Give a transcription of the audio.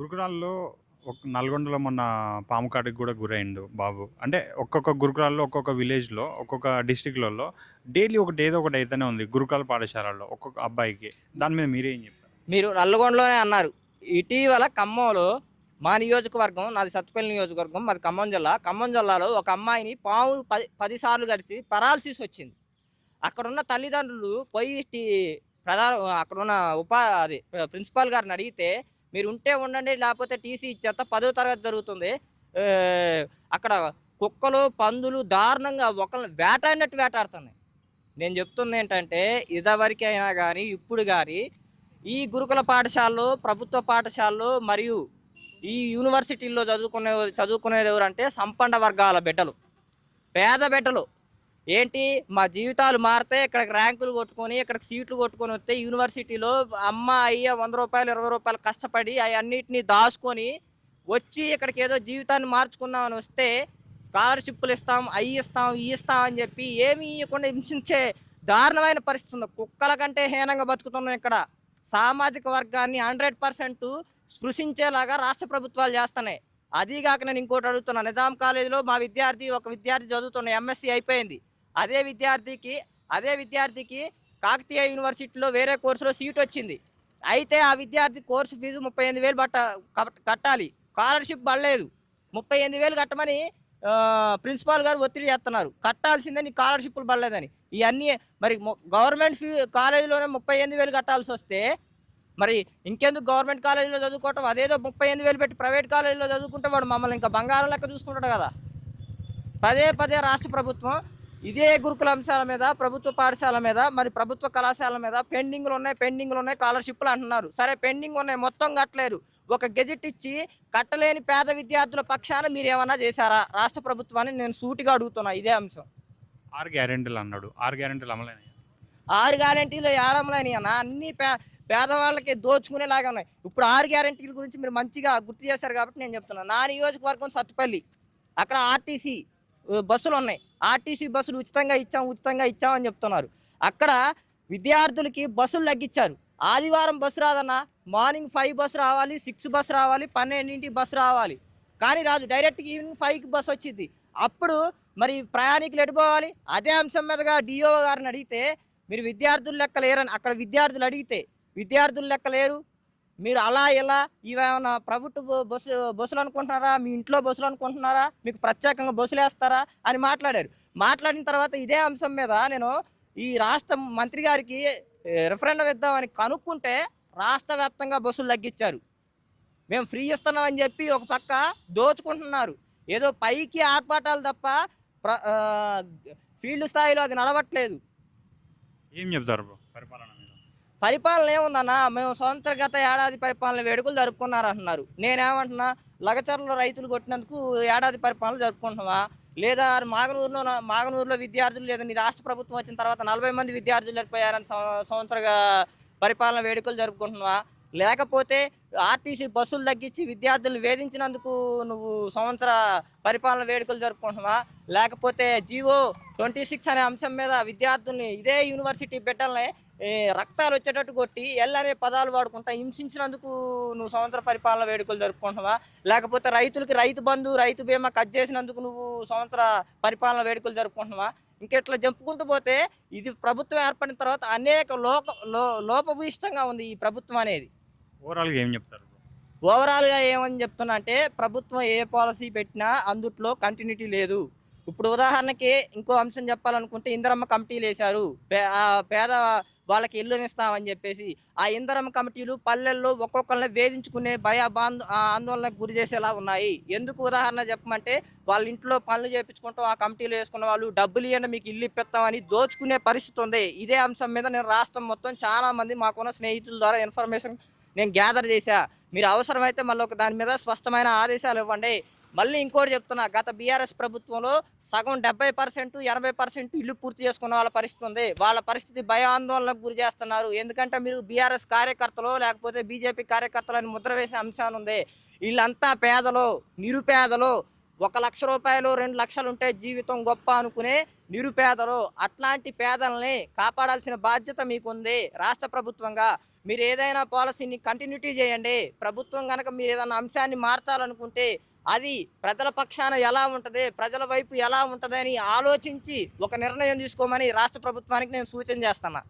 గురుకులాల్లో ఒక నల్గొండలో మొన్న పాము కాటికి కూడా గురైండు బాబు. అంటే ఒక్కొక్క గురుకులాల్లో ఒక్కొక్క విలేజ్లో ఒక్కొక్క డిస్టిక్లలో డైలీ ఒకటి ఏదో ఒకటి అయితేనే ఉంది గురుకులాల పాఠశాలలో ఒక్కొక్క అబ్బాయికి. దాని మీద మీరేం చెప్తారు? మీరు నల్లగొండలోనే అన్నారు. ఇటీవల ఖమ్మంలో మా నియోజకవర్గం నాది సత్తుపల్లి నియోజకవర్గం మాది ఖమ్మం జిల్లా. ఖమ్మం జిల్లాలో ఒక అమ్మాయిని పాము పది పదిసార్లు గడిచి పరాలసిస్ వచ్చింది. అక్కడున్న తల్లిదండ్రులు పోయి టీ- ప్రధాన అక్కడున్న ఉపా అది ప్రిన్సిపాల్ గారిని అడిగితే మీరు ఉంటే ఉండండి లేకపోతే టీసీ ఇచ్చేస్తా పదో తరగతి జరుగుతుంది. అక్కడ కుక్కలు పందులు దారుణంగా ఒకళ్ళని వేటాడినట్టు వేటాడుతున్నాయి. నేను చెప్తుంది ఏంటంటే ఇదివరకైనా కానీ ఇప్పుడు కానీ ఈ గురుకుల పాఠశాలలో ప్రభుత్వ పాఠశాలలో మరియు ఈ యూనివర్సిటీల్లో చదువుకునే చదువుకునేది ఎవరంటే సంపన్న వర్గాల బిడ్డలు. పేద బిడ్డలు. ఏంటి? మా జీవితాలు మారితే ఇక్కడికి ర్యాంకులు కొట్టుకొని ఇక్కడికి సీట్లు కొట్టుకొని వస్తే యూనివర్సిటీలో అమ్మ అయ్య వంద రూపాయలు ఇరవై రూపాయలు కష్టపడి అవన్నిటిని దాచుకొని వచ్చి ఇక్కడికి ఏదో జీవితాన్ని మార్చుకుందామని వస్తే స్కాలర్షిప్లు ఇస్తాం అవి ఇస్తాం ఇవి ఇస్తాం అని చెప్పి ఏమీ ఇవ్వకుండా హింసించే దారుణమైన పరిస్థితి ఉంది. కుక్కల కంటే హీనంగా బతుకుతున్నాం ఇక్కడ. సామాజిక వర్గాన్ని హండ్రెడ్ పర్సెంట్ స్పృశించేలాగా రాష్ట్ర ప్రభుత్వాలు చేస్తున్నాయి. అదీగాక నేను ఇంకోటి అడుగుతున్నా. నిజాం కాలేజీలో మా విద్యార్థి ఒక విద్యార్థి చదువుతున్న ఎంఎస్సీ అయిపోయింది. అదే విద్యార్థికి అదే విద్యార్థికి కాకతీయ యూనివర్సిటీలో వేరే కోర్సులో సీట్ వచ్చింది. అయితే ఆ విద్యార్థి కోర్సు ఫీజు ముప్పై ఎనిమిది వేలు బట్ట కట్టాలి. స్కాలర్షిప్ పడలేదు. ముప్పై ఎనిమిది వేలు కట్టమని ప్రిన్సిపాల్ గారు ఒత్తిడి చేస్తున్నారు. కట్టాల్సిందే నీ స్కాలర్షిప్లు పడలేదని. ఇవన్నీ మరి గవర్నమెంట్ ఫీ కాలేజీలోనే ముప్పై ఎనిమిది వేలు కట్టాల్సి వస్తే మరి ఇంకెందుకు గవర్నమెంట్ కాలేజీలో చదువుకోవటం? అదేదో ముప్పై ఎనిమిది వేలు పెట్టి ప్రైవేట్ కాలేజీలో చదువుకుంటే వాడు మమ్మల్ని ఇంకా బంగారం లెక్క చూసుకుంటాడు కదా. పదే పదే రాష్ట్ర ప్రభుత్వం ఇదే గురుకుల అంశాల మీద ప్రభుత్వ పాఠశాల మీద మరి ప్రభుత్వ కళాశాల మీద పెండింగ్లు ఉన్నాయి పెండింగ్లు ఉన్నాయి స్కాలర్షిప్లు అంటున్నారు. సరే పెండింగ్ ఉన్నాయి మొత్తం కట్టలేరు. ఒక గెజెట్ ఇచ్చి కట్టలేని పేద విద్యార్థుల పక్షాన మీరు ఏమన్నా చేశారా? రాష్ట్ర ప్రభుత్వాన్ని నేను సూటిగా అడుగుతున్నా ఇదే అంశం. ఆరు గ్యారెంటీలు అన్నాడు. ఆరు గ్యారెంటీలు అమలైనాయి? ఆరు గ్యారంటీలు ఏడంలోని అన్న అన్ని పే పేదవాళ్ళకి దోచుకునేలాగా ఉన్నాయి. ఇప్పుడు ఆరు గ్యారంటీల గురించి మీరు మంచిగా గుర్తు చేశారు కాబట్టి నేను చెప్తున్నాను నా నియోజకవర్గం సత్తుపల్లి. అక్కడ ఆర్టీసీ బస్సులు ఉన్నాయి. ఆర్టీసీ బస్సులు ఉచితంగా ఇచ్చాం ఉచితంగా ఇచ్చాం అని చెప్తున్నారు. అక్కడ విద్యార్థులకి బస్సులు తగ్గించారు. ఆదివారం బస్సు రాదన్న మార్నింగ్ ఫైవ్ బస్సు రావాలి సిక్స్ బస్సు రావాలి పన్నెండింటి బస్సు రావాలి. కానీ రాదు డైరెక్ట్ ఈవినింగ్ ఫైవ్కి బస్సు వచ్చింది. అప్పుడు మరి ప్రయాణికులు ఎడిపోవాలి అదే అంశం మీదగా డిఓ గారిని అడిగితే మీరు విద్యార్థులు లెక్క లేరని అక్కడ విద్యార్థులు అడిగితే విద్యార్థులు లెక్క లేరు మీరు అలా ఇలా ఇవేమైనా ప్రభుత్వ బస్సు బస్సులు అనుకుంటున్నారా మీ ఇంట్లో బస్సులు అనుకుంటున్నారా మీకు ప్రత్యేకంగా బస్సులు వేస్తారా అని మాట్లాడారు. మాట్లాడిన తర్వాత ఇదే అంశం మీద నేను ఈ రాష్ట్ర మంత్రి గారికి రిఫరెండం ఇద్దామని కనుక్కుంటే రాష్ట్ర వ్యాప్తంగా బస్సులు తగ్గించారు. మేము ఫ్రీ ఇస్తున్నామని చెప్పి ఒక పక్క దోచుకుంటున్నారు. ఏదో పైకి ఆర్పాటాలు తప్ప ప్ర ఫీల్డ్ స్థాయిలో అది నడవట్లేదు. ఏం చెప్తారు పరిపాలన? పరిపాలన ఏముందన్న? మేము సంవత్సర గత ఏడాది పరిపాలన వేడుకలు జరుపుకున్నారంటున్నారు. నేనేమంటున్నా లగచర్ల రైతులు కొట్టినందుకు ఏడాది పరిపాలన జరుపుకుంటున్నావా లేదా మాగనూరులో మాగనూరులో విద్యార్థులు లేదా నీ రాష్ట్ర ప్రభుత్వం వచ్చిన తర్వాత నలభై మంది విద్యార్థులు చనిపోయారని సంవ- సంవత్సర పరిపాలన వేడుకలు జరుపుకుంటున్నావా? లేకపోతే ఆర్టీసీ బస్సులు తగ్గించి విద్యార్థులు వేధించినందుకు నువ్వు సంవత్సర పరిపాలన వేడుకలు జరుపుకుంటున్నావా? లేకపోతే జీవో ట్వంటీ సిక్స్ అనే అంశం మీద విద్యార్థుల్ని ఇదే యూనివర్సిటీ బిడ్డల్ని రక్తాలు వచ్చేటట్టు కొట్టి ఎల్ అనే పదాలు వాడుకుంటా హింసించినందుకు నువ్వు సంవత్సర పరిపాలన వేడుకలు జరుపుకుంటున్నావా? లేకపోతే రైతులకి రైతు బంధు రైతు బీమా కట్ చేసినందుకు నువ్వు సంవత్సర పరిపాలన వేడుకలు జరుపుకుంటున్నావా? ఇంకెట్లా జంపుకుంటూ పోతే ఇది ప్రభుత్వం ఏర్పడిన తర్వాత అనేక లోక లో లోపభూయిష్టంగా ఉంది ఈ ప్రభుత్వం అనేది. ఓవరాల్గా ఏం చెప్తారు? ఓవరాల్గా ఏమని చెప్తున్నా అంటే ప్రభుత్వం ఏ పాలసీ పెట్టినా అందుట్లో కంటిన్యూటీ లేదు. ఇప్పుడు ఉదాహరణకి ఇంకో అంశం చెప్పాలనుకుంటే ఇందరమ్మ కమిటీలు వేశారు. పే పేద వాళ్ళకి ఇల్లునిస్తామని చెప్పేసి ఆ ఇందరమ్మ కమిటీలు పల్లెల్లో ఒక్కొక్కరిని వేధించుకునే భయ ఆ ఆందోళనకు గురి చేసేలా ఉన్నాయి. ఎందుకు ఉదాహరణ చెప్పమంటే వాళ్ళ ఇంట్లో పనులు చేయించుకుంటాం ఆ కమిటీలు వేసుకున్న వాళ్ళు డబ్బులు ఇవ్వండి మీకు ఇల్లు ఇప్పిస్తామని దోచుకునే పరిస్థితి ఉంది. ఇదే అంశం మీద నేను రాష్ట్రం మొత్తం చాలామంది మాకున్న స్నేహితుల ద్వారా ఇన్ఫర్మేషన్ నేను గ్యాదర్ చేశా. మీరు అవసరమైతే మళ్ళీ ఒక దాని మీద స్పష్టమైన ఆదేశాలు ఇవ్వండి. మళ్ళీ ఇంకోటి చెప్తున్నా గత బీఆర్ఎస్ ప్రభుత్వంలో సగం డెబ్బై పర్సెంట్ ఎనభై పర్సెంట్ ఇల్లు పూర్తి చేసుకున్న వాళ్ళ పరిస్థితి ఉంది. వాళ్ళ పరిస్థితి భయాందోళనకు గురి చేస్తున్నారు. ఎందుకంటే మీరు బీఆర్ఎస్ కార్యకర్తలు లేకపోతే బీజేపీ కార్యకర్తలు అని ముద్ర వేసే అంశాన్ని ఉంది. వీళ్ళంతా పేదలు నిరుపేదలు. ఒక లక్ష రూపాయలు రెండు లక్షలు ఉంటే జీవితం గొప్ప అనుకునే నిరుపేదలు. అట్లాంటి పేదల్ని కాపాడాల్సిన బాధ్యత మీకుంది రాష్ట్ర ప్రభుత్వంగా. మీరు ఏదైనా పాలసీని కంటిన్యూటీ చేయండి. ప్రభుత్వం కనుక మీరు ఏదైనా అంశాన్ని మార్చాలనుకుంటే అది ప్రజల పక్షాన ఎలా ఉంటుంది ప్రజల వైపు ఎలా ఉంటుంది అని ఆలోచించి ఒక నిర్ణయం తీసుకోమని రాష్ట్ర ప్రభుత్వానికి నేను సూచన చేస్తున్నా.